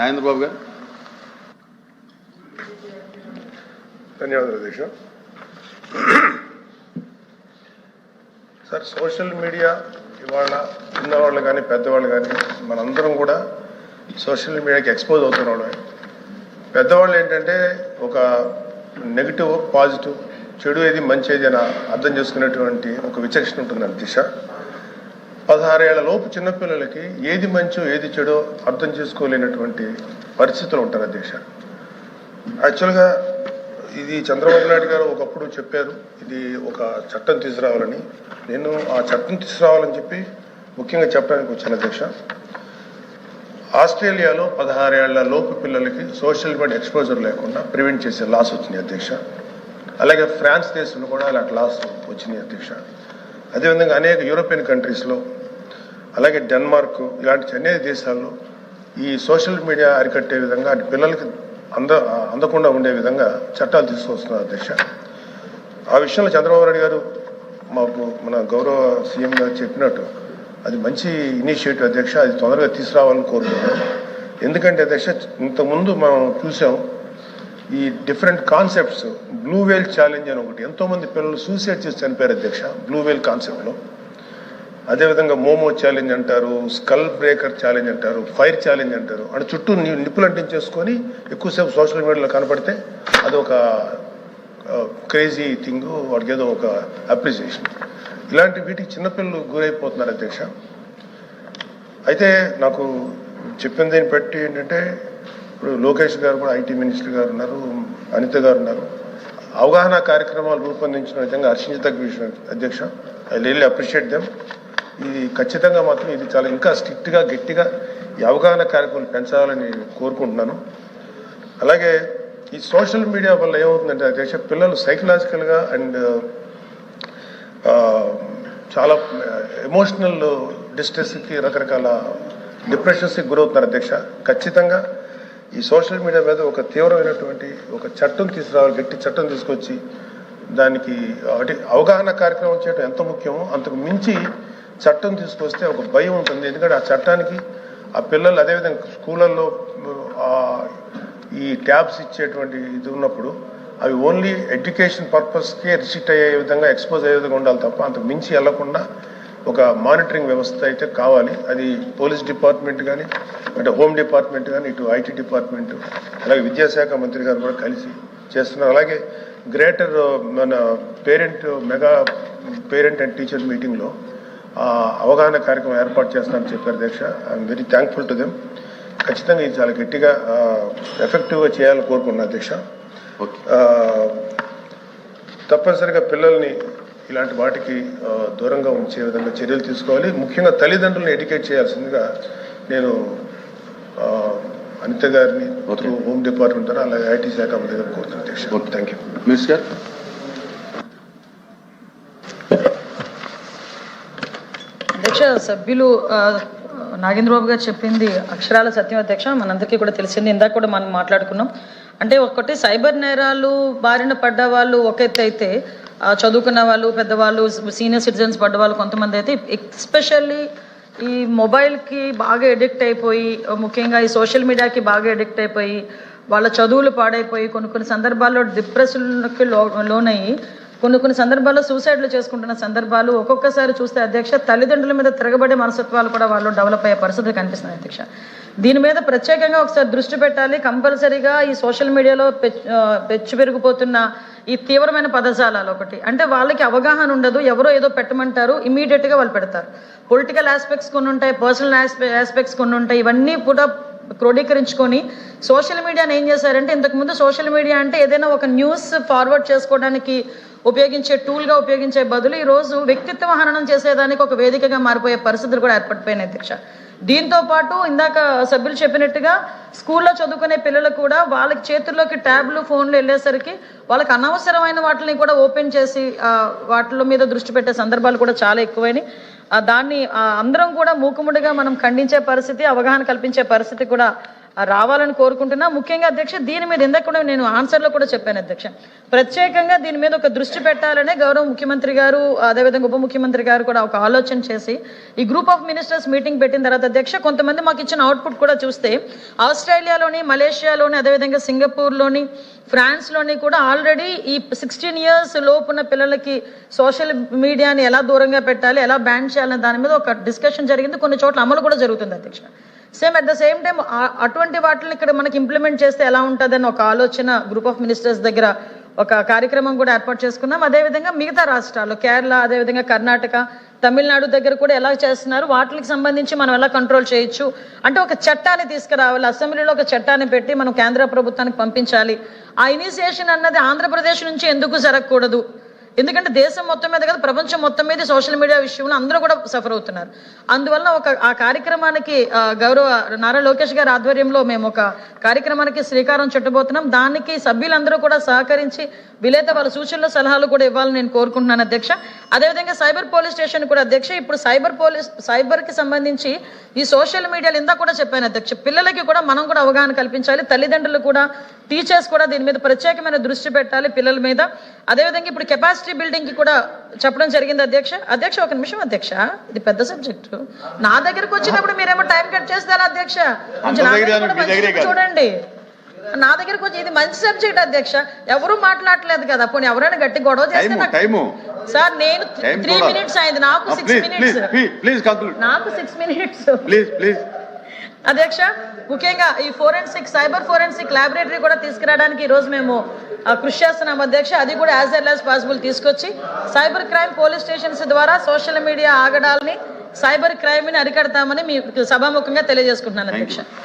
నాగేంద్ర బాబు గారు. ధన్యవాదాలు అధ్యక్ష. సార్ సోషల్ మీడియా ఇవాళ చిన్నవాళ్ళు కానీ పెద్దవాళ్ళు కానీ మనందరం కూడా సోషల్ మీడియాకి ఎక్స్పోజ్ అవుతున్న పెద్దవాళ్ళు ఏంటంటే ఒక నెగిటివ్ పాజిటివ్ చెడు ఏది మంచి ఏది అని అర్థం చేసుకునేటువంటి ఒక విచక్షణ ఉంటుంది దిశ. పదహారేళ్ళ లోపు చిన్నపిల్లలకి ఏది మంచో ఏది చెడో అర్థం చేసుకోలేనటువంటి పరిస్థితులు ఉంటారు అధ్యక్ష యాక్చువల్గా ఇది చంద్రబాబు నాయుడు గారు ఒకప్పుడు చెప్పారు ఇది ఒక చట్టం తీసుకురావాలని. నేను ఆ చట్టం తీసుకురావాలని చెప్పి ముఖ్యంగా చెప్పడానికి వచ్చాను అధ్యక్ష ఆస్ట్రేలియాలో పదహారేళ్ళ లోపు పిల్లలకి సోషల్ మీడియా ఎక్స్పోజర్ లేకుండా ప్రివెంట్ చేసే లాస్ వచ్చింది అధ్యక్ష అలాగే ఫ్రాన్స్ దేశంలో కూడా అలాంటి లాస్ వచ్చింది అధ్యక్ష అదేవిధంగా అనేక యూరోపియన్ కంట్రీస్లో అలాగే డెన్మార్క్ ఇలాంటి అనేక దేశాల్లో ఈ సోషల్ మీడియా అరికట్టే విధంగా అటు పిల్లలకి అంద అందకుండా ఉండే విధంగా చట్టాలు తీసుకొస్తున్నారు అధ్యక్ష. ఆ విషయంలో చంద్రబాబు నాయుడు గారు మాకు మన గౌరవ సీఎం గారు చెప్పినట్టు అది మంచి ఇనిషియేటివ్ అధ్యక్ష అది తొందరగా తీసుకురావాలని కోరుకుంటున్నాను ఎందుకంటే అధ్యక్ష ఇంతకుముందు మనం చూసాం ఈ different concepts blue whale challenge అని ఒకటి. ఎంతోమంది పిల్లలు సూసైడ్ చేసి చనిపోయారు అధ్యక్ష బ్లూ వేల్ కాన్సెప్ట్లో. అదేవిధంగా మోమో ఛాలెంజ్ అంటారు స్కల్ బ్రేకర్ ఛాలెంజ్ అంటారు ఫైర్ ఛాలెంజ్ అంటారు. అంటే చుట్టూ నిప్పులు అంటించేసుకొని ఎక్కువసేపు సోషల్ మీడియాలో కనపడితే అది ఒక క్రేజీ థింగ్ వాడికి ఏదో ఒక అప్రిసియేషన్. ఇలాంటి వీటికి చిన్నపిల్లలు గురైపోతున్నారు అధ్యక్ష. అయితే నాకు చెప్పిన దీన్ని బట్టి ఏంటంటే ఇప్పుడు లోకేష్ గారు కూడా ఐటీ మినిస్టర్ గారు ఉన్నారు అనిత గారు ఉన్నారు. అవగాహన కార్యక్రమాలు రూపొందించిన విధంగా హర్షించదగ్గ విషయం అధ్యక్ష. I really appreciate them. ఇది ఖచ్చితంగా మాత్రం ఇది చాలా ఇంకా స్ట్రిక్ట్గా గట్టిగా ఈ అవగాహన కార్యక్రమం పెంచాలని కోరుకుంటున్నాను. అలాగే ఈ సోషల్ మీడియా వల్ల ఏమవుతుందంటే అధ్యక్ష పిల్లలు సైకలాజికల్గా అండ్ చాలా ఎమోషనల్ డిస్ట్రెస్కి రకరకాల డిప్రెషన్స్కి గురవుతున్నారు అధ్యక్ష. ఖచ్చితంగా ఈ సోషల్ మీడియా మీద ఒక తీవ్రమైనటువంటి ఒక చట్టం తీసుకురావాలి గట్టి చట్టం తీసుకొచ్చి దానికి అంటే అవగాహన కార్యక్రమం చేయడం ఎంత ముఖ్యమో అంతకు మించి చట్టం తీసుకొస్తే ఒక భయం ఉంటుంది. ఎందుకంటే ఆ చట్టానికి ఆ పిల్లలు అదేవిధంగా స్కూళ్ళల్లో ఈ ట్యాబ్స్ ఇచ్చేటువంటి ఇది ఉన్నప్పుడు అవి ఓన్లీ ఎడ్యుకేషన్ పర్పస్కే రిస్ట్రిక్ట్ అయ్యే విధంగా ఎక్స్పోజ్ అయ్యే విధంగా ఉండాలి తప్ప అంత మించి వెళ్ళకుండా ఒక మానిటరింగ్ వ్యవస్థ అయితే కావాలి. అది పోలీస్ డిపార్ట్మెంట్ కానీ అంటే హోమ్ డిపార్ట్మెంట్ కానీ ఇటు ఐటీ డిపార్ట్మెంట్ అలాగే విద్యాశాఖ మంత్రి గారు కూడా కలిసి చేస్తున్నారు. అలాగే గ్రేటర్ మన parent mega parent and teacher మీటింగ్లో అవగాహన కార్యక్రమం ఏర్పాటు చేస్తానని చెప్పారు అధ్యక్ష I'm very thankful to them ఖచ్చితంగా ఇది చాలా గట్టిగా ఎఫెక్టివ్గా చేయాలని ఓకే. ఆ, తప్పనిసరిగా పిల్లల్ని ఇలాంటి వాటికి దూరంగా ఉంచే విధంగా చర్యలు తీసుకోవాలి. ముఖ్యంగా తల్లిదండ్రులను ఎడ్యుకేట్ చేయాల్సిందిగా నేను అనిత గారిని. త్రూ హోమ్ డిపార్ట్మెంట్ ద్వారా అలాగే ఐటీ శాఖ మంత్రి గారు కోరుతున్నాను. థ్యాంక్ యూ మినిస్టర్ గారు అధ్యక్ష సభ్యులు ఆ, నాగేంద్రబాబు గారు చెప్పింది అక్షరాల సత్యం అధ్యక్ష మనందరికీ కూడా తెలిసింది. ఇందాక కూడా మనం మాట్లాడుకున్నాం. అంటే ఒకటి సైబర్ నేరాలు బారిన పడ్డ వాళ్ళు ఒక ఎత్తు అయితే చదువుకున్న వాళ్ళు పెద్దవాళ్ళు సీనియర్ సిటిజన్స్ పడ్డ వాళ్ళు కొంతమంది అయితే ఎస్పెషల్లీ ఈ మొబైల్కి బాగా ఎడిక్ట్ అయిపోయి ముఖ్యంగా ఈ సోషల్ మీడియాకి బాగా ఎడిక్ట్ అయిపోయి వాళ్ళ చదువులు పాడైపోయి కొన్ని కొన్ని సందర్భాల్లో డిప్రెషన్కి లో లోనయ్యి కొన్ని కొన్ని సందర్భాల్లో సూసైడ్లు చేసుకుంటున్న సందర్భాలు ఒక్కొక్కసారి చూస్తే అధ్యక్ష తల్లిదండ్రుల మీద తిరగబడే మనస్తత్వాలు కూడా వాళ్ళు డెవలప్ అయ్యే పరిస్థితి కనిపిస్తుంది అధ్యక్ష. దీని మీద ప్రత్యేకంగా ఒకసారి దృష్టి పెట్టాలి. కంపల్సరీగా ఈ సోషల్ మీడియాలో పెచ్- పెచ్చు పెరిగిపోతున్న ఈ తీవ్రమైన పదజాలాలు ఒకటి. అంటే వాళ్ళకి అవగాహన ఉండదు. ఎవరో ఏదో పెట్టమంటారు. ఇమీడియట్గా వాళ్ళు పెడతారు. పొలిటికల్ ఆస్పెక్ట్స్ కొన్ని ఉంటాయి. పర్సనల్ ఆస్పెక్ట్స్ కొన్ని ఉంటాయి. ఇవన్నీ కూడా క్రోడీకరించుకొని సోషల్ మీడియాని ఏం చేశారంటే ఇంతకుముందు సోషల్ మీడియా అంటే ఏదైనా ఒక న్యూస్ ఫార్వర్డ్ చేసుకోవడానికి ఉపయోగించే టూల్గా ఉపయోగించే బదులు ఈరోజు వ్యక్తిత్వ హననం చేసేదానికి ఒక వేదికగా మారిపోయే పరిస్థితులు కూడా ఏర్పడిపోయినాయి అధ్యక్ష. దీంతో పాటు ఇందాక సభ్యులు చెప్పినట్టుగా స్కూల్లో చదువుకునే పిల్లలు కూడా వాళ్ళకి చేతుల్లోకి ట్యాబ్లు ఫోన్లు వెళ్ళేసరికి వాళ్ళకి అనవసరమైన వాటిని కూడా ఓపెన్ చేసి వాటిల మీద దృష్టి పెట్టే సందర్భాలు కూడా చాలా ఎక్కువైనాయి. దాన్ని అందరం కూడా మూకుముడిగా మనం ఖండించే పరిస్థితి అవగాహన కల్పించే పరిస్థితి కూడా రావాలని కోరుకుంటున్నా. ముఖ్యంగా అధ్యక్ష దీని మీద ఇందాక కూడా నేను ఆన్సర్లో కూడా చెప్పాను అధ్యక్ష. ప్రత్యేకంగా దీని మీద ఒక దృష్టి పెట్టాలనే గౌరవ ముఖ్యమంత్రి గారు అదేవిధంగా ఉప ముఖ్యమంత్రి గారు కూడా ఒక ఆలోచన చేసి ఈ గ్రూప్ ఆఫ్ మినిస్టర్స్ మీటింగ్ పెట్టిన తర్వాత అధ్యక్ష కొంతమంది మాకు ఇచ్చిన అవుట్పుట్ కూడా చూస్తే ఆస్ట్రేలియాలోని మలేషియాలోని అదేవిధంగా సింగపూర్లోని ఫ్రాన్స్లోని కూడా ఆల్రెడీ ఈ సిక్స్టీన్ ఇయర్స్ లోపున్న పిల్లలకి సోషల్ మీడియాని ఎలా దూరంగా పెట్టాలి ఎలా బ్యాన్ చేయాలనే దాని మీద ఒక డిస్కషన్ జరిగింది. కొన్ని చోట్ల అమలు కూడా జరుగుతుంది అధ్యక్ష. Same at the same time అటువంటి వాటిని ఇక్కడ మనకి ఇంప్లిమెంట్ చేస్తే ఎలా ఉంటుందని ఒక ఆలోచన గ్రూప్ ఆఫ్ మినిస్టర్స్ దగ్గర ఒక కార్యక్రమం కూడా ఏర్పాటు చేసుకున్నాం. అదేవిధంగా మిగతా రాష్ట్రాలు కేరళ అదేవిధంగా కర్ణాటక తమిళనాడు దగ్గర కూడా ఎలా చేస్తున్నారు వాటికి సంబంధించి మనం ఎలా కంట్రోల్ చేయొచ్చు? అంటే ఒక చట్టాన్ని తీసుకురావాలి అసెంబ్లీలో ఒక చట్టాన్ని పెట్టి మనం కేంద్ర ప్రభుత్వానికి పంపించాలి. ఆ ఇనిషియేషన్ అన్నది ఆంధ్రప్రదేశ్ నుంచి ఎందుకు జరగకూడదు? ఎందుకంటే దేశం మొత్తం మీద కదా ప్రపంచం మొత్తం మీద సోషల్ మీడియా విషయంలో అందరూ కూడా సఫర్ అవుతున్నారు. అందువల్ల ఒక ఆ కార్యక్రమానికి గౌరవ నారా లోకేష్ గారి ఆధ్వర్యంలో మేము ఒక కార్యక్రమానికి శ్రీకారం చుట్టబోతున్నాం. దానికి సభ్యులందరూ కూడా సహకరించి వీలైతే వాళ్ళ సూచనలు సలహాలు కూడా ఇవ్వాలని నేను కోరుకుంటున్నాను అధ్యక్ష. అదేవిధంగా సైబర్ పోలీస్ స్టేషన్ కూడా అధ్యక్ష ఇప్పుడు సైబర్ పోలీస్ సైబర్కి సంబంధించి ఈ సోషల్ మీడియాలు ఇందా కూడా చెప్పాను అధ్యక్ష పిల్లలకి కూడా మనం కూడా అవగాహన కల్పించాలి తల్లిదండ్రులు కూడా టీచర్స్ కూడా దీని మీద ప్రత్యేకమైన దృష్టి పెట్టాలి పిల్లల మీద. అదేవిధంగా ఇప్పుడు కెపాసిటీ బిల్డింగ్కి కూడా చెప్పడం జరిగింది అధ్యక్ష. అధ్యక్ష ఒక నిమిషం అధ్యక్ష. ఇది పెద్ద సబ్జెక్టు నా దగ్గరకు వచ్చినప్పుడు మీరేమో టైం కట్ చేస్తారా అధ్యక్ష? చూడండి. నా దగ్గరకు వచ్చి ఇది మంచి సబ్జెక్ట్ అధ్యక్ష. ఎవరు మాట్లాడలేదు కదా పోనీ ఎవరైనా గట్టి గొడవ చేస్తే సార్ నేను త్రీ. మినిట్స్ అయింది. నాకు సిక్స్ మినిట్స్ నాకు సిక్స్ మినిట్స్ ప్లీజ్ ప్లీజ్ అధ్యక్ష ముఖ్యంగా ఈ ఫోరెన్సిక్ సైబర్ ఫోరెన్సిక్ ల్యాబొరేటరీ కూడా తీసుకురావడానికి ఈ రోజు మేము కృషి చేస్తున్నాం అధ్యక్ష. అది కూడా యాజ్ ఎల్ యాజ్ పాసిబుల్ తీసుకొచ్చి సైబర్ క్రైమ్ పోలీస్ స్టేషన్స్ ద్వారా సోషల్ మీడియా ఆగడాలని సైబర్ క్రైమ్ని అరికడతామని మీ సభాముఖంగా తెలియజేసుకుంటున్నాను అధ్యక్ష.